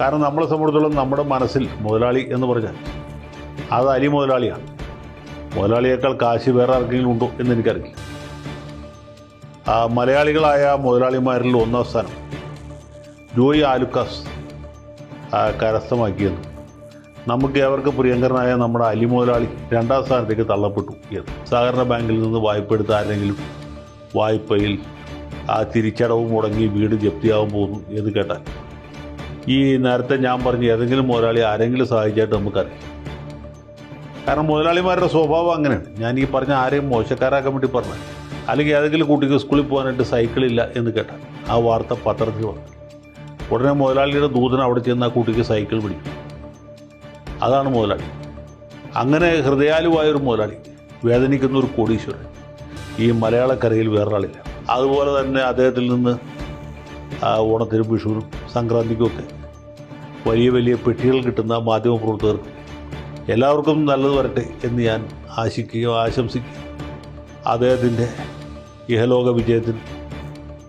കാരണം നമ്മളെ സംബന്ധിച്ചിടത്തോളം നമ്മുടെ മനസ്സിൽ മുതലാളി എന്ന് പറഞ്ഞാൽ അത് അലി മുതലാളിയാണ്. മുതലാളിയേക്കാൾ കാശ് വേറെ ആർക്കെങ്കിലും ഉണ്ടോ എന്ന് എനിക്കറിയില്ല. മലയാളികളായ മുതലാളിമാരിൽ ഒന്നാം സ്ഥാനം ജോയി ആലുക്കാസ് കരസ്ഥമാക്കിയെന്ന് നമുക്ക് അവർക്ക് പ്രിയങ്കരനായ നമ്മുടെ അലി മുതലാളി രണ്ടാം സ്ഥാനത്തേക്ക് തള്ളപ്പെട്ടു എന്ന്. സഹകരണ ബാങ്കിൽ നിന്ന് വായ്പ എടുത്ത ആരെങ്കിലും വായ്പയിൽ ആ തിരിച്ചടവ് മുടങ്ങി വീട് ജപ്തിയാകാൻ പോകുന്നു എന്ന് കേട്ടാൽ ഈ നേരത്തെ ഞാൻ പറഞ്ഞ ഏതെങ്കിലും മുതലാളി ആരെങ്കിലും സഹായിച്ചായിട്ട് നമുക്കറിയാം. കാരണം മുതലാളിമാരുടെ സ്വഭാവം അങ്ങനെയാണ്. ഞാൻ ഈ പറഞ്ഞ ആരെയും മോശക്കാരാക്കാൻ വേണ്ടി പറഞ്ഞത് അല്ലെങ്കിൽ ഏതെങ്കിലും കുട്ടിക്ക് സ്കൂളിൽ പോകാനായിട്ട് സൈക്കിളില്ല എന്ന് കേട്ടാൽ ആ വാർത്ത പത്രത്തിൽ വന്നു. ഉടനെ മുതലാളിയുടെ ദൂതൻ അവിടെ ചെന്ന് ആ കുട്ടിക്ക് സൈക്കിൾ പിടിക്കും അതാണ് മുതലാളി. അങ്ങനെ ഹൃദയാലുവായൊരു മുതലാളി വേദനിക്കുന്ന ഒരു കോടീശ്വരൻ ഈ മലയാളക്കരയിൽ വേറൊരാളില്ല. അതുപോലെ തന്നെ അദ്ദേഹത്തിൽ നിന്ന് ഓണത്തിനും വിഷുവിനും സംക്രാന്തിക്കുമൊക്കെ വലിയ വലിയ പെട്ടികൾ കിട്ടുന്ന മാധ്യമപ്രവർത്തകർക്ക് എല്ലാവർക്കും നല്ലത് വരട്ടെ എന്ന് ഞാൻ ആശിക്കുകയും ആശംസിക്കുകയും അദ്ദേഹത്തിന്റെ ഇഹലോക വിജയത്തിൽ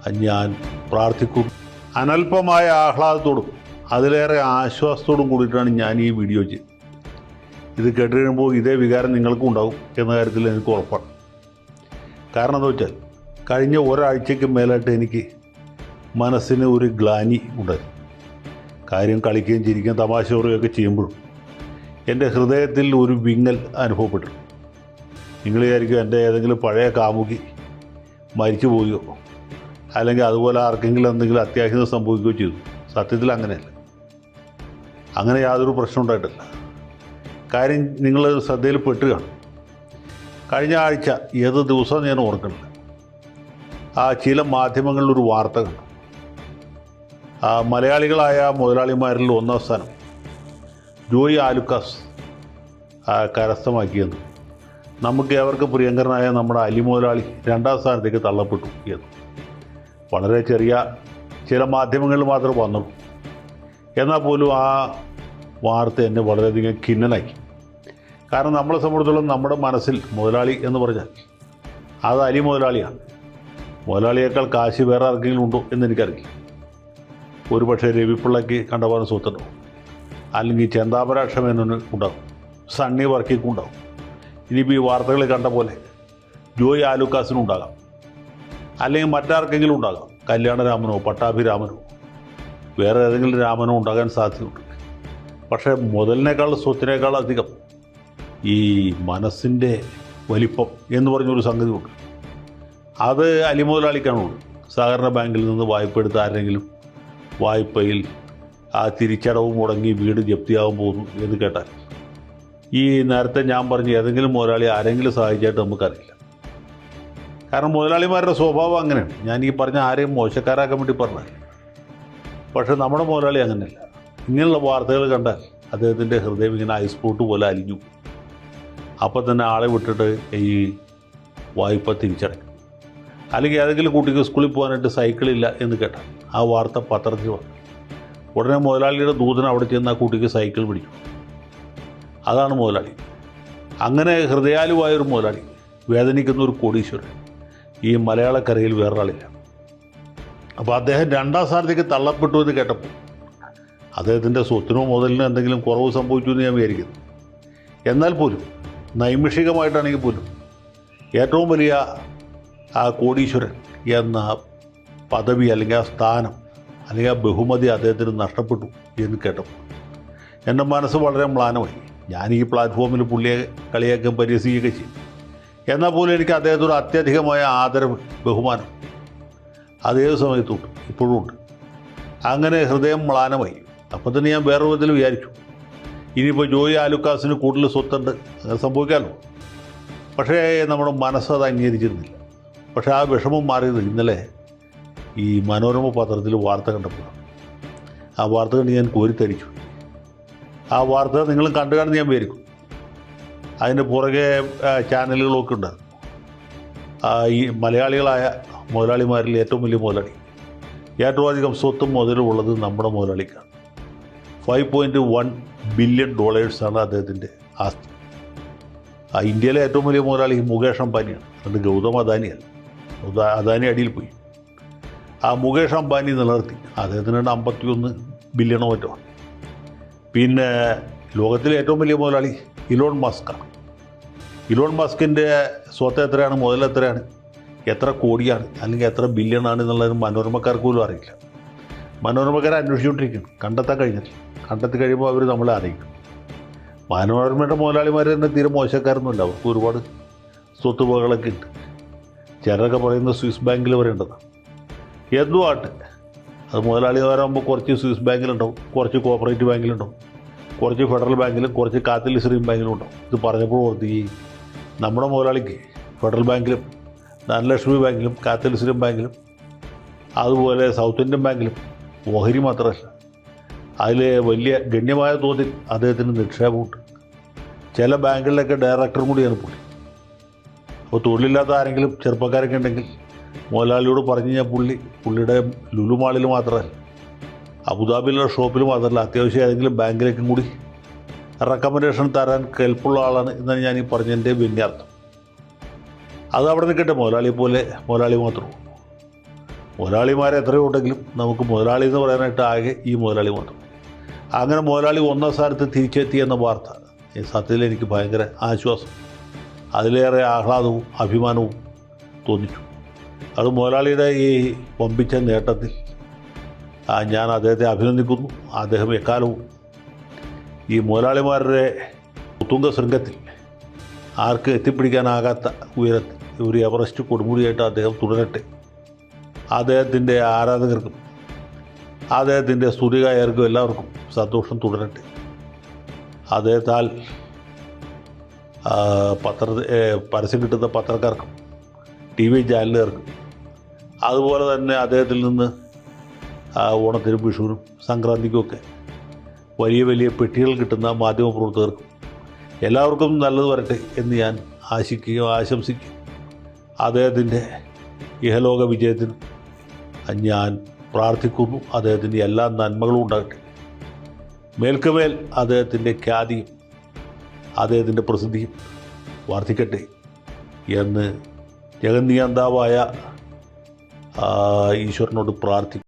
ഞാൻ പ്രാർത്ഥിക്കും. അനൽപമായ ആഹ്ലാദത്തോടും അതിലേറെ ആശ്വാസത്തോടും കൂടിയിട്ടാണ് ഞാൻ ഈ വീഡിയോ ചെയ്യുന്നത് ഇത് കേട്ട് കഴിയുമ്പോൾ ഇതേ വികാരം നിങ്ങൾക്കും ഉണ്ടാകും എന്ന കാര്യത്തിൽ എനിക്ക് ഉറപ്പാണ്. കാരണം എന്താ വെച്ചാൽ കഴിഞ്ഞ ഒരാഴ്ചയ്ക്ക് മേലായിട്ട് എനിക്ക് മനസ്സിന് ഒരു ഗ്ലാനി ഉണ്ടായി കാര്യം കളിക്കുകയും ചിരിക്കുകയും തമാശ പറയുകയൊക്കെ ചെയ്യുമ്പോഴും എന്റെ ഹൃദയത്തിൽ ഒരു വിങ്ങൽ അനുഭവപ്പെട്ടു. നിങ്ങൾ വിചാരിക്കും എന്റെ ഏതെങ്കിലും പഴയ കാമുകി മരിച്ചു പോവുകയോ അല്ലെങ്കിൽ അതുപോലെ ആർക്കെങ്കിലും എന്തെങ്കിലും അത്യാഹിതം സംഭവിക്കുകയോ ചെയ്തു. സത്യത്തിൽ അങ്ങനെയല്ല. അങ്ങനെ യാതൊരു പ്രശ്നം ഉണ്ടായിട്ടില്ല. കാര്യം നിങ്ങൾ ശ്രദ്ധയിൽ പെട്ടുകയാണ്. കഴിഞ്ഞ ആഴ്ച ഏത് ദിവസം ഞാൻ ഓർക്കണില്ല ആ ചില മാധ്യമങ്ങളിലൊരു വാർത്ത കണ്ടു. മലയാളികളായ മുതലാളിമാരിൽ ഒന്നാം സ്ഥാനം ജോയി ആലുക്കാസ് കരസ്ഥമാക്കിയെന്ന്. നമുക്ക് ഏവർക്ക് പ്രിയങ്കരനായ നമ്മുടെ അലി മുതലാളി രണ്ടാം സ്ഥാനത്തേക്ക് തള്ളപ്പെട്ടു എന്ന്. വളരെ ചെറിയ ചില മാധ്യമങ്ങളിൽ മാത്രം വന്നുള്ളൂ. എന്നാൽ പോലും ആ വാർത്ത എന്നെ വളരെയധികം ഖിന്നനാക്കി. കാരണം നമ്മളെ സംബന്ധിച്ചിടത്തോളം നമ്മുടെ മനസ്സിൽ മുതലാളി എന്ന് പറഞ്ഞാൽ അത് അലി മുതലാളിയാണ്. മുതലാളിയേക്കാൾ കാശ് വേറെ ആർക്കെങ്കിലും ഉണ്ടോ എന്ന് എനിക്കറിയില്ല. ഒരു പക്ഷേ രവിപ്പിള്ളയ്ക്ക് കണ്ടപോലെ സ്വത്തുണ്ടാവും അല്ലെങ്കിൽ ചെന്താപരാക്ഷമേനോന് ഉണ്ടാവും. സണ്ണി വർക്കിക്കും ഉണ്ടാവും. ഇനിയിപ്പോൾ ഈ വാർത്തകളിൽ കണ്ട പോലെ ജോയ് ആലുക്കാസിനും ഉണ്ടാകാം. അല്ലെങ്കിൽ മറ്റാർക്കെങ്കിലും ഉണ്ടാകാം. കല്യാണരാമനോ പട്ടാഭിരാമനോ. വേറെ ഏതെങ്കിലും രാമനോ ഉണ്ടാകാൻ സാധ്യതയുണ്ട്. പക്ഷേ മുതലിനേക്കാൾ സ്വത്തിനേക്കാൾ അധികം ഈ മനസ്സിന്റെ വലിപ്പം എന്ന് പറഞ്ഞൊരു സംഗതിയുണ്ട്. അത് അലിമുതലാളിക്കാണുള്ളൂ. സഹകരണ ബാങ്കിൽ നിന്ന് വായ്പ എടുത്ത ആരെങ്കിലും വായ്പയിൽ ആ തിരിച്ചടവ് മുടങ്ങി വീട് ജപ്തിയാകാൻ പോകുന്നു എന്ന് കേട്ടാൽ. ഈ നേരത്തെ ഞാൻ പറഞ്ഞ ഏതെങ്കിലും മുതലാളി ആരെങ്കിലും സഹായിച്ചായിട്ട് നമുക്കറിയില്ല. കാരണം മുതലാളിമാരുടെ സ്വഭാവം അങ്ങനെയാണ്. ഞാൻ ഈ പറഞ്ഞ ആരെയും മോശക്കാരാക്കാൻ വേണ്ടി പറഞ്ഞത് പക്ഷേ നമ്മുടെ മുതലാളി അങ്ങനെയല്ല. ഇങ്ങനെയുള്ള വാർത്തകൾ കണ്ടാൽ അദ്ദേഹത്തിന്റെ ഹൃദയം ഇങ്ങനെ ഐസ് ബോട്ട് പോലെ അലിഞ്ഞു. അപ്പം തന്നെ ആളെ വിട്ടിട്ട് ഈ വായ്പ തിരിച്ചടയ്ക്കും. അല്ലെങ്കിൽ ഏതെങ്കിലും കുട്ടിക്ക് സ്കൂളിൽ പോകാനായിട്ട് സൈക്കിളില്ല എന്ന് കേട്ടാൽ. ആ വാർത്ത പത്രത്തിൽ വന്നു. ഉടനെ മുതലാളിയുടെ ദൂതൻ അവിടെ ചെന്ന് ആ കുട്ടിക്ക് സൈക്കിൾ പിടിച്ചു. അതാണ് മുതലാളി. അങ്ങനെ ഹൃദയാലുവായൊരു മുതലാളി വേദനിക്കുന്ന ഒരു കോടീശ്വരൻ ഈ മലയാളക്കരയിൽ വേറൊരാളില്ല. അപ്പോൾ അദ്ദേഹം രണ്ടാം സ്ഥാനത്തേക്ക് തള്ളപ്പെട്ടു എന്ന് കേട്ടപ്പോൾ അദ്ദേഹത്തിന്റെ സ്വത്തിനോ മുതലിനോ എന്തെങ്കിലും കുറവ് സംഭവിച്ചു എന്ന് ഞാൻ വിചാരിക്കുന്നു. എന്നാൽ പോലും നൈമിഷികമായിട്ടാണെങ്കിൽ പോലും ഏറ്റവും വലിയ ആ കോടീശ്വരൻ എന്ന പദവി അല്ലെങ്കിൽ ആ സ്ഥാനം അല്ലെങ്കിൽ ആ ബഹുമതി അദ്ദേഹത്തിന് നഷ്ടപ്പെട്ടു എന്ന് കേട്ടു എന്റെ മനസ്സ് വളരെ മ്ലാനമായി. ഞാൻ ഈ പ്ലാറ്റ്ഫോമിൽ പുള്ളിയെ കളിയാക്കുകയും പരിഹസിക്കുകയൊക്കെ ചെയ്യും എന്നാൽ പോലും എനിക്ക് അദ്ദേഹത്തോട് അത്യധികമായ ആദരവ് ബഹുമാനം അതേ സമയത്തുണ്ട് ഇപ്പോഴും ഉണ്ട്. അങ്ങനെ ഹൃദയം മ്ലാനമായി. അപ്പോൾ തന്നെ ഞാൻ വേറെ വിധത്തിൽ വിചാരിച്ചു. ഇനിയിപ്പോൾ ജോയി ആലുക്കാസിന് കൂടുതൽ സ്വത്തുണ്ട് അങ്ങനെ സംഭവിക്കാമല്ലോ. പക്ഷേ നമ്മുടെ മനസ്സ് അത് അംഗീകരിച്ചിരുന്നില്ല. പക്ഷേ ആ വിഷമം മാറിയത് ഇന്നലെ ഈ മനോരമ പത്രത്തിൽ വാർത്ത കണ്ടപ്പോൾ. ആ വാർത്ത കണ്ട് ഞാൻ കോരിത്തരിച്ചു ആ വാർത്ത നിങ്ങൾ കണ്ടു കാണുന്ന ഞാൻ വിചാരിക്കും. അതിന്റെ പുറകെ ചാനലുകളൊക്കെ ഉണ്ട്. ഈ മലയാളികളായ മുതലാളിമാരിൽ ഏറ്റവും വലിയ മുതലാളി. ഏറ്റവും അധികം സ്വത്തും മുതലും ഉള്ളത് നമ്മുടെ മുതലാളിക്കാണ്. ഫൈവ് പോയിന്റ് വൺ ബില്യൺ ഡോളേഴ്സാണ് അദ്ദേഹത്തിന്റെ ആസ്തി. ഇന്ത്യയിലെ ഏറ്റവും വലിയ മുതലാളി മുകേഷ് അംബാനിയാണ്. അത് ഗൗതം അദാനിയല്ല ഉദാ- അദാനി അടിയിൽ പോയി. ആ മുകേഷ് അംബാനി നിലനിർത്തി. അദ്ദേഹത്തിന് അമ്പത്തി ഒന്ന് ബില്യണോ മറ്റോ പിന്നെ ലോകത്തിലെ ഏറ്റവും വലിയ മുതലാളി ഇലോൺ മസ്കാണ് ഇലോൺ മസ്കിന്റെ സ്വത്ത് എത്രയാണ്? മുതൽ എത്രയാണ്? എത്ര കോടിയാണ്? അല്ലെങ്കിൽ എത്ര ബില്യണാണ് എന്നുള്ളത് മനോരമക്കാർക്ക് പോലും അറിയില്ല. മനോരമക്കാരെ അന്വേഷിച്ചുകൊണ്ടിരിക്കുന്നു. കണ്ടെത്താൻ കഴിഞ്ഞിട്ടില്ല. കണ്ടെത്തി കഴിയുമ്പോൾ അവർ നമ്മളെ അറിയിക്കും. മനോരമയുടെ മുതലാളിമാർ തന്നെ തീരെ മോശക്കാരൊന്നുമില്ല അവർക്ക് ഒരുപാട് സ്വത്ത് വകകളൊക്കെ ഉണ്ട്. ചിലരൊക്കെ പറയുന്നത് സ്വിസ് ബാങ്കിൽ വരെ ഉണ്ടെന്ന് എന്തും ആട്ടെ അത് മുതലാളിമാരാകുമ്പോൾ കുറച്ച് സ്വിസ് ബാങ്കിലുണ്ടാവും കുറച്ച് കോപ്പറേറ്റീവ് ബാങ്കിലുണ്ടാവും കുറച്ച് ഫെഡറൽ ബാങ്കിലും കുറച്ച് കാത്തലിസ്രീം ബാങ്കിലും ഉണ്ടാവും. ഇത് പറഞ്ഞപ്പോൾ ഓർത്തി നമ്മുടെ മുതലാളിക്ക് ഫെഡറൽ ബാങ്കിലും ധനലക്ഷ്മി ബാങ്കിലും കാത്തലിസ്രീം ബാങ്കിലും അതുപോലെ സൗത്ത് ഇന്ത്യൻ ബാങ്കിലും ഓഹരി മാത്രമല്ല. അതിൽ വലിയ ഗണ്യമായ തോതിൽ അദ്ദേഹത്തിന് നിക്ഷേപമുണ്ട് ചില ബാങ്കുകളിലൊക്കെ ഡയറക്ടറും കൂടിയാണ് പുള്ളി. അപ്പോൾ തൊഴിലില്ലാത്ത ആരെങ്കിലും ചെറുപ്പക്കാരൊക്കെ ഉണ്ടെങ്കിൽ മുതലാളിയോട് പറഞ്ഞു കഴിഞ്ഞാൽ പുള്ളി പുള്ളിയുടെ ലുലു മാളിൽ മാത്രമല്ല അബുദാബിയിലുള്ള ഷോപ്പിൽ മാത്രമല്ല അത്യാവശ്യം ഏതെങ്കിലും ബാങ്കിലേക്കും കൂടി റെക്കമെൻഡേഷൻ തരാൻ കെൽപ്പുള്ള ആളാണ് എന്നാണ് ഞാൻ ഈ പറഞ്ഞതിന്റെ വിന്യാർത്ഥം അത് അവിടെ നിൽക്കട്ടെ മുതലാളി പോലെ മുതലാളി മാത്രം. മുതലാളിമാരെ എത്രയോ ഉണ്ടെങ്കിലും നമുക്ക് മുതലാളി എന്ന് പറയാനായിട്ട് ആകെ ഈ മുതലാളി മാത്രം. അങ്ങനെ മുതലാളി ഒന്നാം സ്ഥാനത്ത് തിരിച്ചെത്തി എന്ന വാർത്ത ഈ സത്യത്തിൽ എനിക്ക് ഭയങ്കര ആശ്വാസം. അതിലേറെ ആഹ്ലാദവും അഭിമാനവും തോന്നിച്ചു. അത് മുതലാളിയുടെ ഈ പമ്പിച്ച നേട്ടത്തിൽ ഞാൻ അദ്ദേഹത്തെ അഭിനന്ദിക്കുന്നു. അദ്ദേഹം എക്കാലവും ഈ മുതലാളിമാരുടെ ഉത്തുംഗ ശൃംഗത്തിൽ ആർക്ക് എത്തിപ്പിടിക്കാനാകാത്ത ഉയരത്തിൽ ഒരു എവറസ്റ്റ് കൊടുമുടിയായിട്ട് അദ്ദേഹം തുടരട്ടെ. അദ്ദേഹത്തിന്റെ ആരാധകർക്കും അദ്ദേഹത്തിന്റെ സ്തുതികായർക്കും എല്ലാവർക്കും സന്തോഷം തുടരട്ടെ. അദ്ദേഹത്താൽ പത്ര പരസ്യം കിട്ടുന്ന പത്രക്കാർക്കും ടി വി ചാനലുകാർക്കും. അതുപോലെ തന്നെ അദ്ദേഹത്തിൽ നിന്ന് ഓണത്തിനും വിഷുവിനും സംക്രാന്തിക്കുമൊക്കെ വലിയ വലിയ പെട്ടികൾ കിട്ടുന്ന മാധ്യമപ്രവർത്തകർക്കും എല്ലാവർക്കും നല്ലത് വരട്ടെ എന്ന് ഞാൻ ആശിക്കുകയും ആശംസിക്കും. അദ്ദേഹത്തിന്റെ ഇഹലോക വിജയത്തിന് ഞാൻ പ്രാർത്ഥിക്കുന്നു. അദ്ദേഹത്തിന്റെ എല്ലാ നന്മകളും ഉണ്ടാകട്ടെ. മേൽക്കുമേൽ അദ്ദേഹത്തിന്റെ ഖ്യാതിയും അദ്ദേഹത്തിന്റെ പ്രസിദ്ധിയും വർദ്ധിക്കട്ടെ എന്ന് ജഗന്നിയന്താവായ ഈശ്വരനോട് പ്രാർത്ഥിക്കും